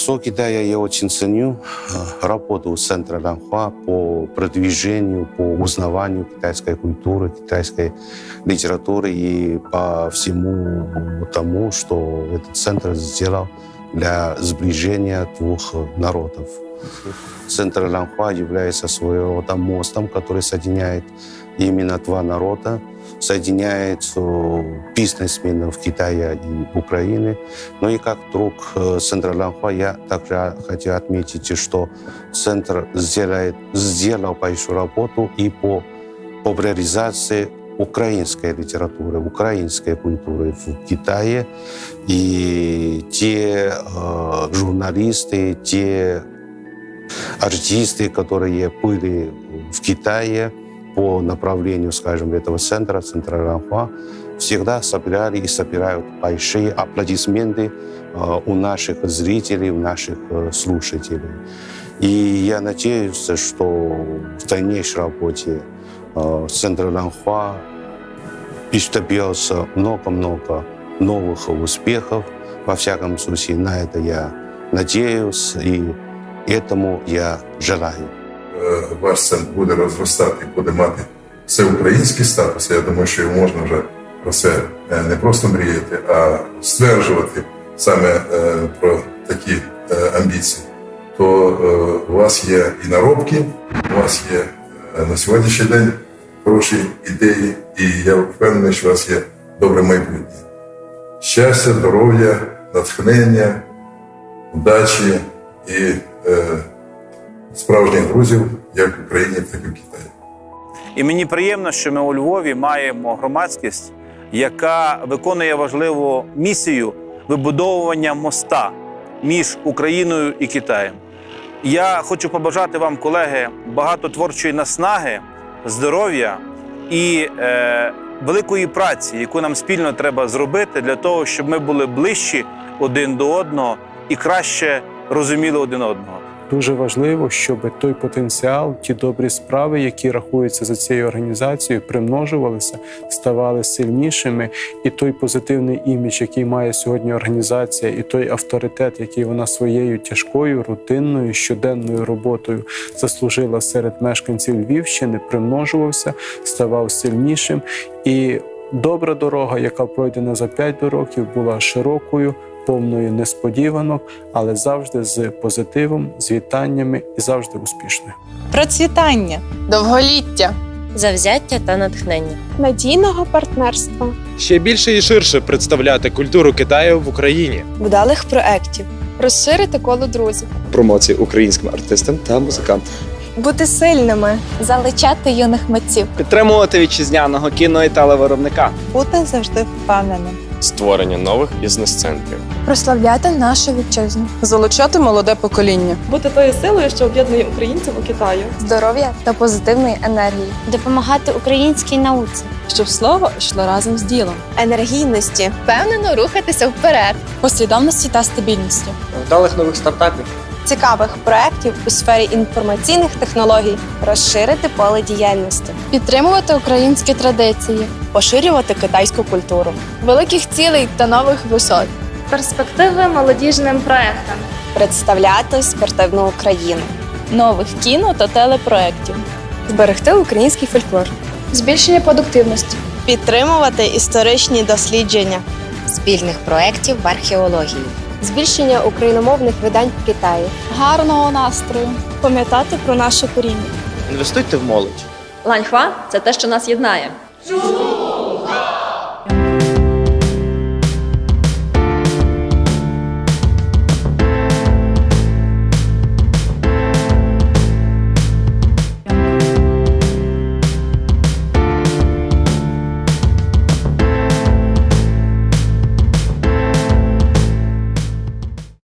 Как посол Китая я очень ценю э, работу Центра Ланхуа по продвижению, по узнаванию китайской культуры, китайской литературы и по всему тому, что этот центр сделал для сближения двух народов. Центр Ланхуа является своего рода мостом, который соединяет именно два народа, соединяет э, бизнесменов Китая и Украины. Ну и как друг э, Центра Ланхуа, я также хотел отметить, что Центр сделает, сделал большую работу и по популяризации украинской литературы, украинской культуры в Китае. И те э, журналисты, те артисты, которые были в Китае по направлению, скажем, этого центра, центра Ранхуа, всегда собирали и собирают большие аплодисменты э, у наших зрителей, у наших э, слушателей. И я надеюсь, что в дальнейшей работе э, центра Ранхуа добьется много-много новых успехов. Во всяком случае, на это я надеюсь, и этому я желаю. Е, Ваш центр буде розростати, буде мати всеукраїнський статус. Я думаю, що його можна вже про це е, не просто мріяти, а стверджувати саме е, про такі амбіції. То у вас є і наробки, у вас є на сьогоднішній день хороші ідеї, і я впевнений, що у вас є добре майбутнє. Щастя, здоров'я, натхнення, удачі і справжніх друзів як в Україні, так і в Китаї. І мені приємно, що ми у Львові маємо громадськість, яка виконує важливу місію вибудовування моста між Україною і Китаєм. Я хочу побажати вам, колеги, багато творчої наснаги, здоров'я і е, великої праці, яку нам спільно треба зробити для того, щоб ми були ближчі один до одного і краще розуміли один одного. Дуже важливо, щоб той потенціал, ті добрі справи, які рахуються за цією організацією, примножувалися, ставали сильнішими, і той позитивний імідж, який має сьогодні організація, і той авторитет, який вона своєю тяжкою, рутинною, щоденною роботою заслужила серед мешканців Львівщини, примножувався, ставав сильнішим. І добра дорога, яка пройдена за 5 років, була широкою повною несподіванок, але завжди з позитивом, з вітаннями і завжди успішною. процвітання, довголіття, завзяття та натхнення. надійного партнерства, ще більше і ширше представляти культуру Китаю в Україні. вдалих проєктів, розширити коло друзів, промоції українським артистам та музикантам, бути сильними, залучати юних митців, підтримувати вітчизняного кіно і телевиробника. бути завжди впевненим, Створення нових бізнес-центрів. прославляти нашу вітчизну, залучати молоде покоління, бути тою силою, що об'єднує українців у Китаю. здоров'я та позитивної енергії, Допомагати українській науці. щоб слово йшло разом з ділом, енергійності, впевнено рухатися вперед, послідовності та стабільності, Вдалих нових стартапів. Цікавих проєктів у сфері інформаційних технологій, розширити поле діяльності, підтримувати українські традиції, поширювати китайську культуру, великих цілей та нових висот, Перспективи молодіжним проектам. представляти спортивну Україну, Нових кіно та телепроєктів. зберегти український фольклор, збільшення продуктивності, підтримувати історичні дослідження, Спільних проєктів в археології. Збільшення україномовних видань в Китаї, гарного настрою, Пам'ятати про наше коріння. Інвестуйте в молодь. Ланьхва це те, що нас єднає. Чому